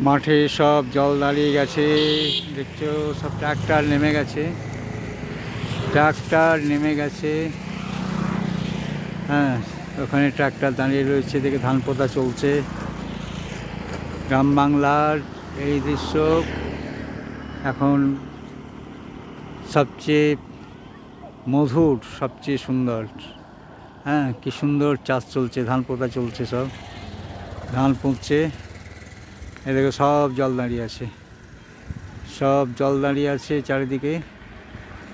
মাঠে সব জল দাঁড়িয়ে গেছে, দেখছ, সব ট্রাক্টর নেমে গেছে। ট্রাক্টর নেমে গেছে। হ্যাঁ ওখানে ট্রাক্টর দাঁড়িয়ে রয়েছে, দেখে ধান পোতা চলছে। গ্রাম বাংলার এই দৃশ্য এখন সবচেয়ে মধুর, সবচেয়ে সুন্দর। হ্যাঁ কি সুন্দর চাষ চলছে, ধান পোতা চলছে সব। ধান পুঁতছে। এদিকে সব জল দাঁড়িয়ে আছে। সব জল দাঁড়িয়ে আছে চারিদিকে।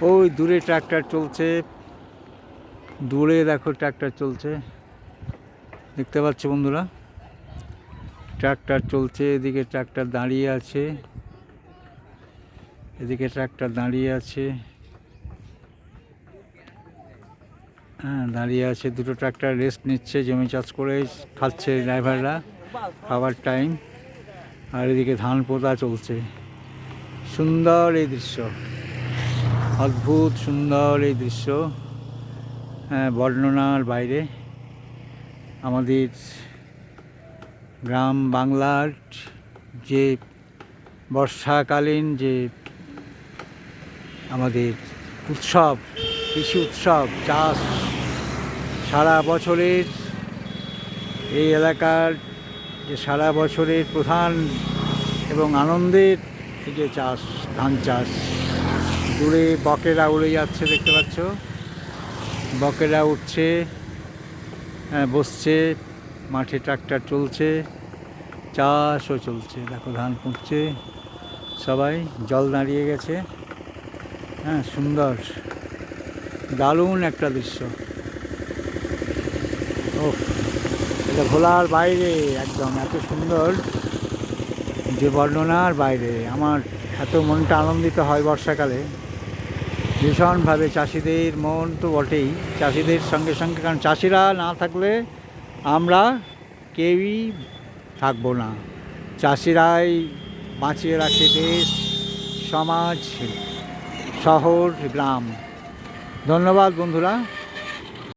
ওই দূরে ট্রাক্টর চলছে। দূরে দেখো ট্রাক্টর চলছে। দেখতে পাচ্ছ বন্ধুরা? ট্রাক্টর চলছে, এদিকে ট্রাক্টর দাঁড়িয়ে আছে। এদিকে ট্রাক্টর দাঁড়িয়ে আছে। হ্যাঁ দাঁড়িয়ে আছে। দুটো ট্রাক্টর রেস্ট নিচ্ছে, জমি চাষ করে খাচ্ছে ড্রাইভাররা খাবার টাইম আর এদিকে ধান পোতা চলছে। সুন্দর এই দৃশ্য। অদ্ভুত সুন্দর এই দৃশ্য। হ্যাঁ বর্ণনার বাইরে আমাদের গ্রাম বাংলার যে বর্ষাকালীন যে আমাদের উৎসব, কৃষি উৎসব, চাষ, সারা বছরের এই এলাকার যে সারা বছরের প্রধান এবং আনন্দের এই যে চাষ ধান চাষ দূরে বকেরা উড়ে যাচ্ছে দেখতে পাচ্ছ? বকেরা উঠছে হ্যাঁ, বসছে মাঠে ট্রাক্টর চলছে চাষও চলছে। দেখো ধান পুঁতছে সবাই জল দাঁড়িয়ে গেছে। হ্যাঁ সুন্দর দারুণ একটা দৃশ্য। ও এটা ভোলার বাইরে, একদম এত সুন্দর যে বর্ণনার বাইরে। আমার এত মনটা আনন্দিত হয় বর্ষাকালে। ভীষণভাবে চাষিদের মন তো বটেই, চাষিদের সঙ্গে সঙ্গে, কারণ চাষিরা না থাকলে আমরা কেউই থাকব না। চাষিরাই বাঁচিয়ে রাখে দেশ, সমাজ, শহর, গ্রাম। ধন্যবাদ বন্ধুরা।